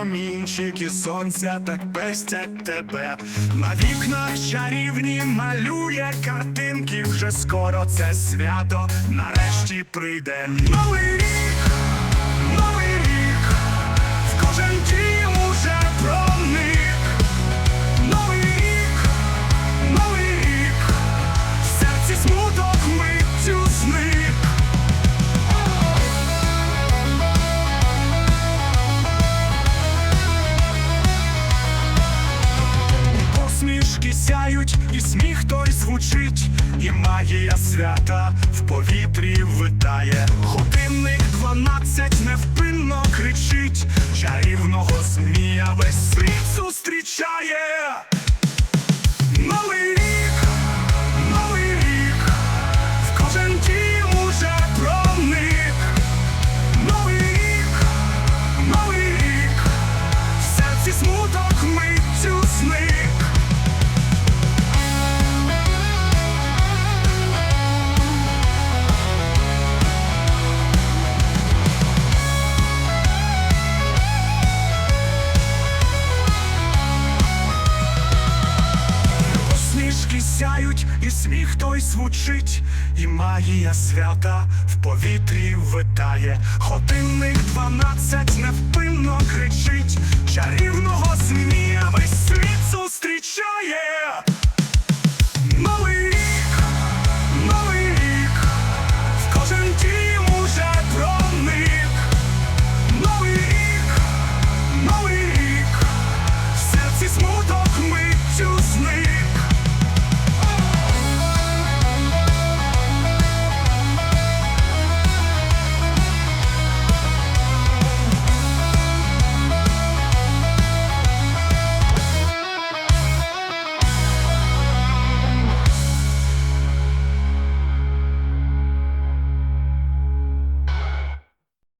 Промінчики сонця так пестять тебе. На вікнах чарівні малює картинки. Вже скоро це свято нарешті прийде. Новий рік, сяють, і сміх той звучить, і магія свята в повітрі витає. Годинник дванадцять невпинно кричить, чарівного змія весь світ зустрічає. Новий Сяють, і сміх той звучить, і магія свята в повітрі витає. Годинник дванадцять невпинно кричить,